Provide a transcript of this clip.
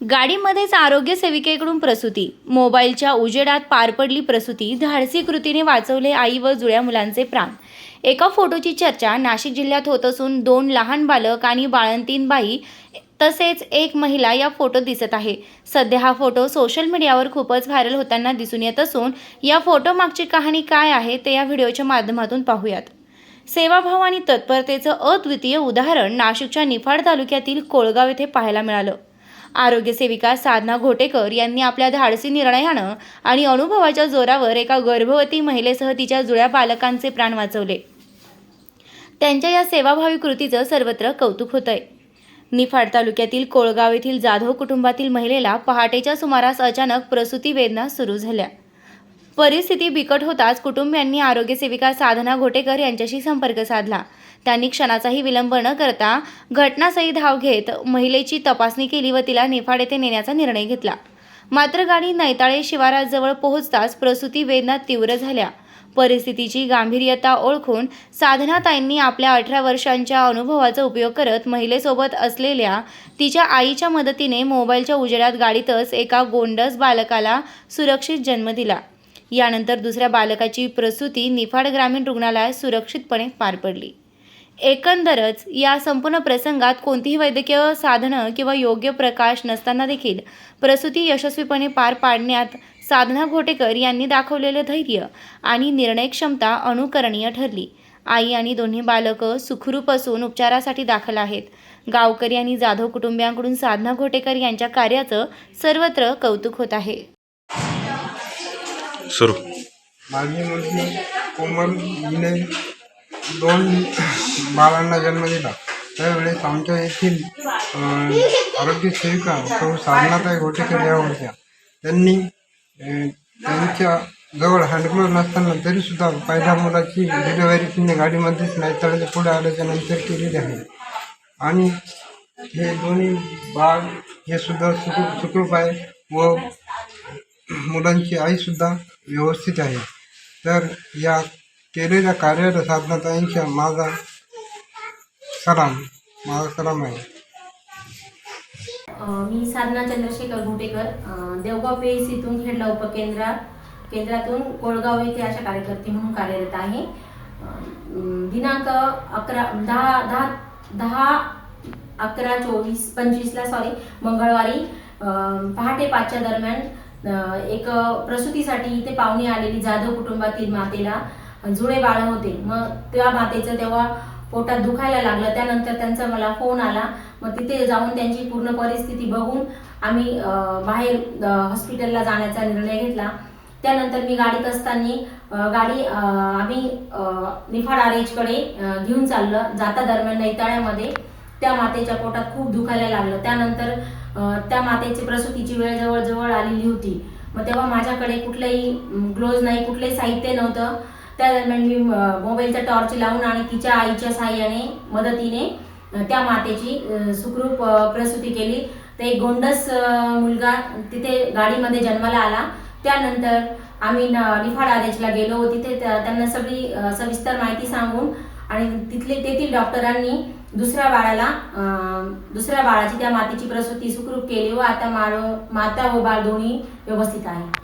गाडीमध्येच आरोग्य सेविकेकडून प्रसूती. मोबाईलच्या उजेडात पार पडली प्रसूती. धाडसी कृतीने वाचवले आई व जुळ्या मुलांचे प्राण. एका फोटोची चर्चा नाशिक जिल्ह्यात होत असून दोन लहान बालक आणि बाळंतीन बाई तसेच एक महिला या फोटोत दिसत आहे. सध्या हा फोटो सोशल मीडियावर खूपच व्हायरल होताना दिसून येत असून या फोटो मागची कहाणी काय आहे ते या व्हिडिओच्या माध्यमातून पाहूयात. सेवाभाव आणि तत्परतेचं अद्वितीय उदाहरण नाशिकच्या निफाड तालुक्यातील कोळगाव येथे पाहायला मिळालं. आरोग्यसेविका साधना घोटेकर यांनी आपल्या धाडसी निर्णयानं आणि अनुभवाच्या जोरावर एका गर्भवती महिलेसह तिच्या जुळ्या बालकांचे प्राण वाचवले. त्यांच्या या सेवाभावी कृतीचं सर्वत्र कौतुक होतंय. निफाड तालुक्यातील कोळगाव येथील जाधव कुटुंबातील महिलेला पहाटेच्या सुमारास अचानक प्रसूती वेदना सुरू झाल्या. परिस्थिती बिकट होताच कुटुंबियांनी आरोग्य सेविका साधना घोटेकर यांच्याशी संपर्क साधला. त्यांनी क्षणाचाही विलंब न करता घटनास्थळी धाव घेत महिलेची तपासणी केली व तिला निफाड येथे नेण्याचा निर्णय घेतला. मात्र गाडी नैताळे शिवाराजवळ पोहोचताच प्रसूती वेदना तीव्र झाल्या. परिस्थितीची गांभीर्यता ओळखून साधनाताईंनी आपल्या अठरा वर्षांच्या अनुभवाचा उपयोग करत महिलेसोबत असलेल्या तिच्या आईच्या मदतीने मोबाईलच्या उजेडात गाडीतच एका गोंडस बालकाला सुरक्षित जन्म दिला. यानंतर दुसऱ्या बालकाची प्रसूती निफाड ग्रामीण रुग्णालयात सुरक्षितपणे पार पडली. एकंदरच या संपूर्ण प्रसंगात कोणतीही वैद्यकीय साधनं किंवा योग्य प्रकाश नसताना देखील प्रसूती यशस्वीपणे पार पाडण्यात साधना घोटेकर यांनी दाखवलेलं धैर्य आणि निर्णय क्षमता अनुकरणीय ठरली. आई आणि दोन्ही बालकं सुखरूप असून उपचारासाठी दाखल आहेत. गावकरी आणि जाधव कुटुंबियांकडून साधना घोटेकर यांच्या कार्याचं सर्वत्र कौतुक होत आहे. सुरू. माझी मुलगी कोमल हिने दोन बाळांना जन्म दिला. त्यावेळेस आमच्या येथील आरोग्य सेविका तो साधनाताई घोटेकर या होत्या त्यांनी त्यांच्या जवळ हँडग्लोव नसताना तरीसुद्धा पहिल्या मुलाची डिलिव्हरी तिने गाडीमध्येच नाही तर पुढे आल्याच्यानंतर केलेली आहे. आणि हे दोन्ही बाळ हे सुद्धा सुखरूप सुखरूप आहे व मुलांची आईसुद्धा व्यवस्थित आहे. तर या केलेल्या कार्याला साधनाताईंच्या माझा सलाम माझा सलाम आहे. मी साधना चंद्रशेखर घोटेकर देवगाव देवगाव इथून खेडला उपकेंद्रा केंद्रातून कोळगाव येथे अशा कार्यकर्ते म्हणून कार्यरत आहे. दिनांक अकरा दहा दहा दहा अकरा चोवीस पंचवीसला सॉरी मंगळवारी पहाटे पाचच्या दरम्यान एक प्रसूतीसाठी इथे पाहुणे आलेली जाधव कुटुंबातील मातेला जुळे बाळ होते. मग त्या मातेचं तेव्हा पोटात दुखायला लागलं. त्यानंतर त्यांचा मला फोन आला. मग तिथे जाऊन त्यांची पूर्ण परिस्थिती बघून आम्ही बाहेर हॉस्पिटलला जाण्याचा निर्णय घेतला. त्यानंतर मी गाडीत असताना गाडी आम्ही निफाड आरेजकडे घेऊन चाललं. जाता दरम्यान नैताळ्यामध्ये त्या मातेच्या पोटात खूप दुखायला लागलं. त्यानंतर त्या मातेची प्रसूतीची वेळ जवळजवळ आलेली होती. मग तेव्हा माझ्याकडे कुठलंही ग्लोज नाही कुठलंही साहित्य नव्हतं. त्या दरम्यान मी मोबाईलचा टॉर्च लावून आणि तिच्या आईच्या साह्याने मदतीने त्या मातेची सुखरूप प्रसूती केली. तर एक गोंडस मुलगा तिथे गाडीमध्ये जन्माला आला. त्यानंतर आम्ही न- निफाड आदेशला गेलो. तिथे त्यांना सगळी सविस्तर माहिती सांगून आणि तिथले तेथील डॉक्टरांनी दुसऱ्या बाळाला दुसऱ्या बाळाची त्या मातेची प्रसूती सुखरूप केली व आता माळ माता व बाळ दोन्ही व्यवस्थित आहे.